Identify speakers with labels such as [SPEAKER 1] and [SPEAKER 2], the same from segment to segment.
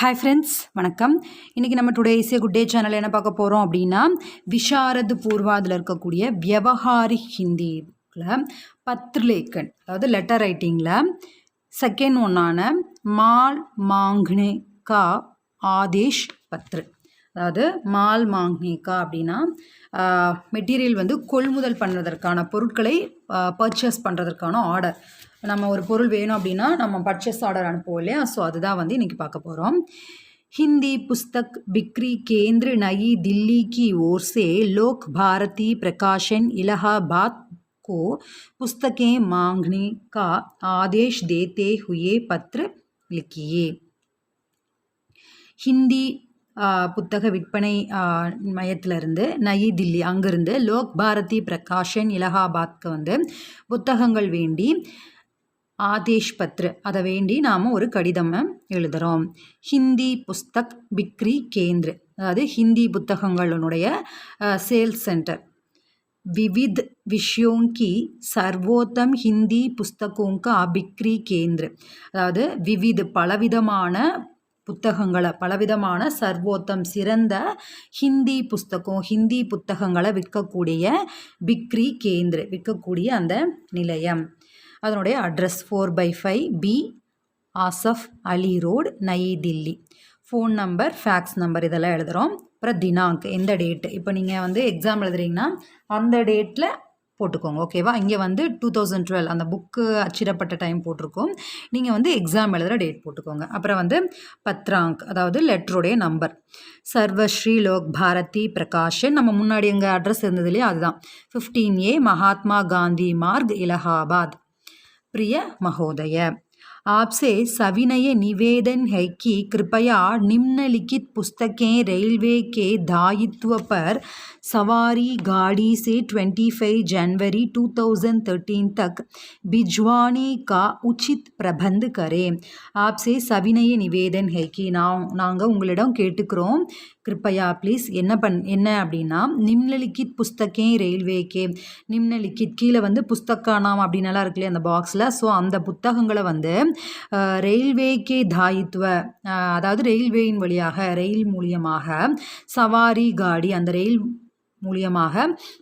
[SPEAKER 1] Hi friends வணக்கம். இன்றைக்கி நம்ம today is a good day channel என்ன பார்க்க போகிறோம் அப்படின்னா விஷாரது பூர்வாதில் இருக்கக்கூடிய வியவஹாரி ஹிந்தியில் பத்ரலேக்கன் அதாவது லெட்டர் ரைட்டிங்கில் செகண்ட் ஒன்னான மால் மாங்னே கா ஆதேஷ் பத்ரு. அதாவது மால் மாங்னேகா அப்படின்னா மெட்டீரியல் வந்து கொள்முதல் பண்ணுறதற்கான பொருட்களை பர்ச்சேஸ் பண்ணுறதற்கான ஆர்டர் நம்ம ஒரு பொருள் வேணும் அப்படின்னா நம்ம பர்ச்சேஸ் ஆர்டர் அனுப்புவோம் இல்லையா ஸோ அதுதான் வந்து இன்றைக்கி பார்க்க போகிறோம் हिंदी पुस्तक बिक्री केंद्र नई दिल्ली की ओर से लोक भारती प्रकाशन इलाहाबाद को पुस्तकें मांगने का आदेश देते हुए पत्र लिखिए ஹிந்தி புத்தக விற்பனை மையத்திலிருந்து நயி தில்லி அங்கேருந்து லோக் பாரதி பிரகாஷன் இலகாபாத்க்கு வந்து புத்தகங்கள் வேண்டி ஆதேஷ் பத்ரு அதை வேண்டி நாம் ஒரு கடிதம் எழுதுகிறோம் ஹிந்தி புஸ்தக் பிக்ரி கேந்திர அதாவது ஹிந்தி புத்தகங்களுடைய சேல்ஸ் சென்டர் விவித் விஷயோं की சர்வோத்தம் ஹிந்தி புஸ்தகோं का बिक्री केंद्र அதாவது விவித் பலவிதமான புத்தகங்களை பலவிதமான சர்வோத்தம் சிறந்த ஹிந்தி புஸ்தகம் ஹிந்தி புத்தகங்களை விற்கக்கூடிய பிக்ரி கேந்திர விற்கக்கூடிய அந்த நிலையம் அதனுடைய address four by five B Asaf Ali road Nayi Dilli phone number fax number இதெல்லாம் எழுதுகிறோம் அப்புறம் தினாங்க் எந்த டேட்டு இப்போ நீங்கள் வந்து எக்ஸாம் எழுதுறீங்கன்னா அந்த டேட்டில் போட்டுக்கோங்க ஓகேவா இங்கே வந்து டூ தௌசண்ட் டுவெல் அந்த புக்கு அச்சிடப்பட்ட டைம் போட்டிருக்கோம். நீங்கள் வந்து எக்ஸாம் எழுதுகிற டேட் போட்டுக்கோங்க. அப்புறம் வந்து பத்ராங்க் அதாவது லெட்டருடைய நம்பர் சர்வஸ்ரீ லோக் பாரதி பிரகாஷன் நம்ம முன்னாடி எங்கள் அட்ரஸ் இருந்தது இல்லையா? அதுதான். Fifteen A Mahatma Gandhi Marg Allahabad. പ്രിയ മഹോദയ आपसे सविनय निवेदन है कि कृपया निम्नलिखित पुस्तकें रेलवे के दायित्व पर सवारी गाड़ी से 25 जनवरी 2013 तक भिजवाने का उचित प्रबंध करें आपसे सविनय निवेदन है कि நான் நாங்கள் உங்களிடம் கேட்டுக்கிறோம் கிருப்பையா ப்ளீஸ் என்ன பண் என்ன அப்படின்னா நிம்னலிக்கித் புஸ்தகே ரயில்வேக்கே நிம்னலிக்கித் கீழே வந்து புஸ்தக்கானாம் அப்படின்னலாம் இருக்குல்லையே அந்த பாக்ஸில் ஸோ அந்த புத்தகங்களை வந்து ரயில்வேக்கே தாயித்துவ அதாவது ரயில்வேயின் வழியாக ரயில் மூலியமாக சவாரி காடி அந்த ரயில் மூலியமாக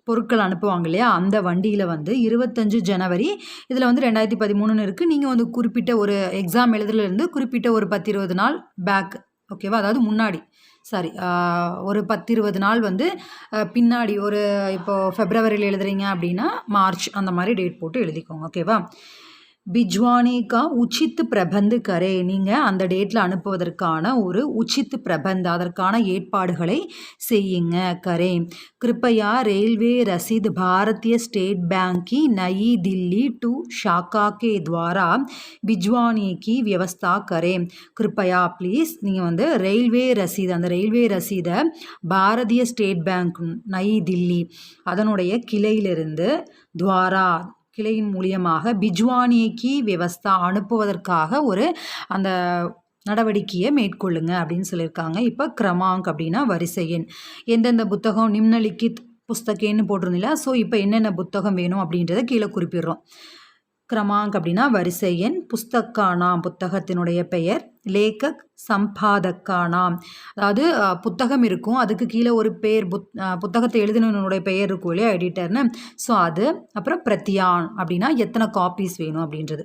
[SPEAKER 1] பொருட்கள் அனுப்புவாங்க இல்லையா? அந்த வண்டியில் வந்து இருபத்தஞ்சு ஜனவரி இதில் வந்து ரெண்டாயிரத்தி பதிமூணுன்னு இருக்குது நீங்கள் வந்து குறிப்பிட்ட ஒரு எக்ஸாம் எழுதுலேருந்து குறிப்பிட்ட ஒரு பத்து இருபது நாள் பேக் ஓகேவா? அதாவது முன்னாடி சாரி ஒரு பத்து இருபது நாள் வந்து பின்னாடி ஒரு இப்போது ஃபெப்ரவரியில் எழுதுறீங்க அப்படின்னா மார்ச் அந்த மாதிரி டேட் போட்டு எழுதிக்கோங்க ஓகேவா? பிஜ்வானிக்கா உச்சித்து பிரபந்து கரே நீங்கள் அந்த டேட்டில் அனுப்புவதற்கான ஒரு உச்சித்து பிரபந்த் அதற்கான ஏற்பாடுகளை செய்யுங்க கரே. கிருப்பையா ரயில்வே ரசீது பாரதிய ஸ்டேட் பேங்க்கி நயி தில்லி டு ஷாக்காக்கே துவாரா பிஜ்வானிக்கு வியவஸ்தா கரே. கிருப்பையா ப்ளீஸ் நீங்கள் வந்து ரயில்வே ரசீது அந்த ரயில்வே ரசீதை பாரதிய ஸ்டேட் பேங்க் நயி தில்லி அதனுடைய கிளையிலிருந்து துவாரா கிளையின் மூலியமாக பிஜ்வானிக்கு விவஸ்தா அனுப்புவதற்காக ஒரு அந்த நடவடிக்கையை மேற்கொள்ளுங்க அப்படின்னு சொல்லியிருக்காங்க. இப்போ கிரமாங்க் அப்படின்னா வரிசை எண். எந்தெந்த புத்தகம் நிம்னலிக்கித் புஸ்தகேன்னு போட்டிருந்தில்ல ஸோ இப்போ என்னென்ன புத்தகம் வேணும் அப்படின்றத கீழே குறிப்பிடுறோம். கிரமாங்க் அப்படின்னா வரிசை எண் புஸ்தக்கானாம் புத்தகத்தினுடைய பெயர் லேக்கக் சம்பாதக்கானாம். அதாவது புத்தகம் இருக்கும். அதுக்கு கீழே ஒரு பேர் புத் புத்தகத்தை எழுதினவனுடைய பெயர் இருக்கும் இல்லையா எடிட்டர்னு? ஸோ அது. அப்புறம் பிரத்தியான் அப்படின்னா எத்தனை காப்பீஸ் வேணும் அப்படின்றது.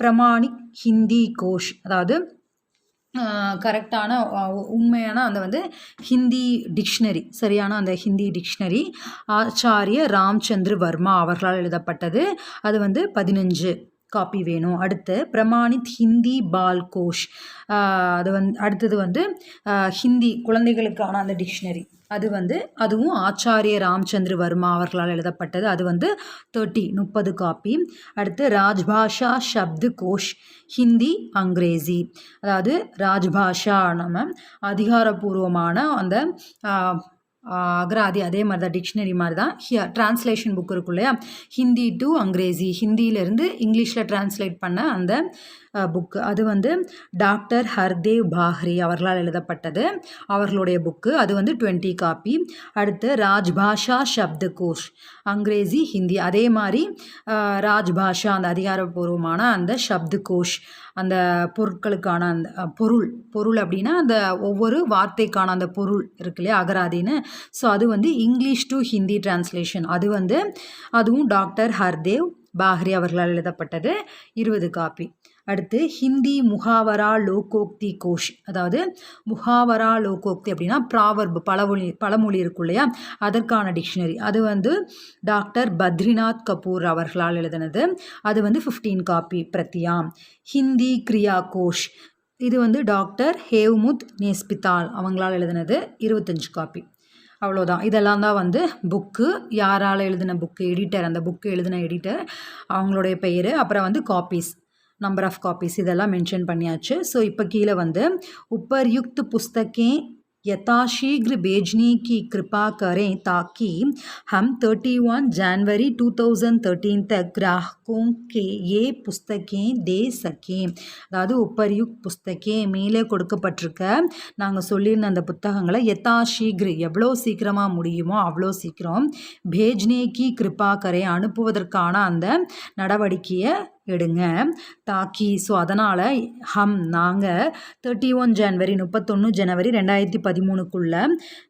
[SPEAKER 1] பிரமாணிக் ஹிந்தி கோஷ் அதாவது கரெக்டான உண்மையான அந்த வந்து ஹிந்தி டிக்ஷனரி சரியான அந்த ஹிந்தி டிக்ஷனரி ஆச்சாரிய ராம்சந்திர வர்மா அவர்களால் எழுதப்பட்டது. அது வந்து பதினஞ்சு. காப்பி வேணும். அடுத்து பிரமாணித் ஹிந்தி பால் கோஷ் அது வந்து அடுத்தது வந்து ஹிந்தி குழந்தைகளுக்கான அந்த டிக்ஷனரி. அது வந்து அதுவும் ஆச்சாரிய ராம்சந்திர வர்மா அவர்களால் எழுதப்பட்டது. அது வந்து தேர்ட்டி முப்பது காப்பி அடுத்து ராஜ்பாஷா ஷப்து கோஷ் ஹிந்தி அங்கிரேசி. அதாவது ராஜ்பாஷா நம்ம அதிகாரப்பூர்வமான அந்த அகராதி அதே மாதிரி தான் டிக்ஷனரி மாதிரி தான் ஹியா ட்ரான்ஸ்லேஷன் புக் இருக்கும் இல்லையா? ஹிந்தி டு அங்கிரேசி ஹிந்தியிலேருந்து இங்கிலீஷில் ட்ரான்ஸ்லேட் பண்ண அந்த புக்கு அது வந்து டாக்டர் ஹர்தேவ் பாஹ்ரி அவர்களால் எழுதப்பட்டது. அவர்களுடைய புக்கு அது வந்து டுவெண்ட்டி காப்பி அடுத்து ராஜ்பாஷா சப்த கோஷ் அங்கிரேசி ஹிந்தி. அதே மாதிரி ராஜ்பாஷா அந்த அதிகாரப்பூர்வமான அந்த சப்த கோஷ் அந்த பொருட்களுக்கான அந்த பொருள். பொருள் அப்படின்னா அந்த ஒவ்வொரு வார்த்தைக்கான அந்த பொருள் இருக்கு இல்லையா? அகராதின்னு. ஸோ அது வந்து இங்கிலீஷ் டு ஹிந்தி டிரான்ஸ்லேஷன் அது வந்து அதுவும் டாக்டர் ஹர்தேவ் பாஹ்ரி அவர்களால் எழுதப்பட்டது. இருபது காப்பி அடுத்து ஹிந்தி முகாவரா லோகோக்தி கோஷ். அதாவது முகாவரா லோகோக்தி அப்படின்னா ப்ராவர்பு பழமொழி பழமொழி இருக்கும் இல்லையா? அதற்கான டிக்ஷனரி. அது வந்து டாக்டர் பத்ரிநாத் கபூர் அவர்களால் எழுதினது. அது வந்து ஃபிஃப்டீன் காப்பி பிரத்தியாம் ஹிந்தி கிரியா கோஷ். இது வந்து டாக்டர் ஹேவ்முத் நேஸ்பித்தால் அவங்களால் எழுதினது இருபத்தஞ்சு காப்பி அவ்வளோதான். இதெல்லாம் தான் வந்து புக்கு. யாரால் எழுதின புக்கு? எடிட்டர் அந்த புக்கு எழுதின எடிட்டர் அவங்களுடைய பெயர். அப்புறம் வந்து காப்பீஸ் நம்பர் ஆஃப் காப்பீஸ் இதெல்லாம் மென்ஷன் பண்ணியாச்சு ஸோ இப்போ கீழே வந்து உப்பர்யுக்த் புஸ்தகே यथाशीघ्र भेजने की कृपा करें ताकि हम 31 जनवरी 2013 तक ग्राहकों के ये புஸ்தகேன் தே சகேன் அதாவது உப்பரியுக் புஸ்தகே மேலே கொடுக்கப்பட்டிருக்க நாங்கள் சொல்லியிருந்த அந்த புத்தகங்களை எத்தா சீக்ரு எவ்வளோ சீக்கிரமாக முடியுமோ அவ்வளோ சீக்கிரம் பேஜ்னேக்கி கிருப்பா கரை அனுப்புவதற்கான அந்த நடவடிக்கையை எடுங்க. தாக்கி ஸோ அதனால் ஹம் நாங்கள் தேர்ட்டி ஒன் ஜனவரி முப்பத்தொன்று ஜனவரி ரெண்டாயிரத்தி பதிமூணுக்குள்ளே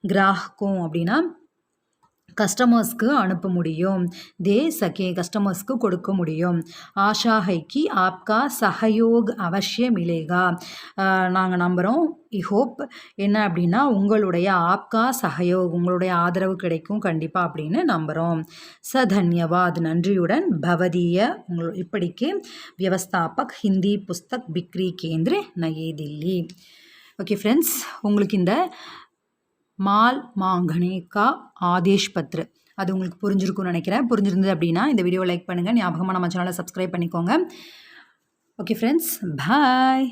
[SPEAKER 1] கிராகம் அப்படின்னா கஸ்டமர்ஸ்க்கு அனுப்ப முடியும். தே சகே கஸ்டமர்ஸ்க்கு கொடுக்க முடியும். ஆஷா ஹைக்கி ஆப்கா சஹயோக் அவசியம் மிலேகா நாங்கள் நம்புகிறோம் ஐ ஹோப் என்ன அப்படின்னா உங்களுடைய ஆப்கா சஹயோக் உங்களுடைய ஆதரவு கிடைக்கும் கண்டிப்பாக அப்படின்னு நம்புகிறோம் ச தன்யவாத். நன்றியுடன் பவதிய உங்கள் இப்படிக்கு வியவஸ்தாபக் ஹிந்தி புஸ்தக் பிக்ரி கேந்திர நயே தில்லி ஓகே ஃப்ரெண்ட்ஸ் உங்களுக்கு இந்த மால் மாங்கனேகா ஆதேஷ் பத்ரு. அது உங்களுக்கு புரிஞ்சிருக்கும்னு நினைக்கிறேன். புரிஞ்சிருந்தது அப்படின்னா இந்த வீடியோ லைக் பண்ணுங்கள் ஞாபகமாக நம்ம சேனலை சப்ஸ்கிரைப் பண்ணிக்கோங்க. Okay friends bye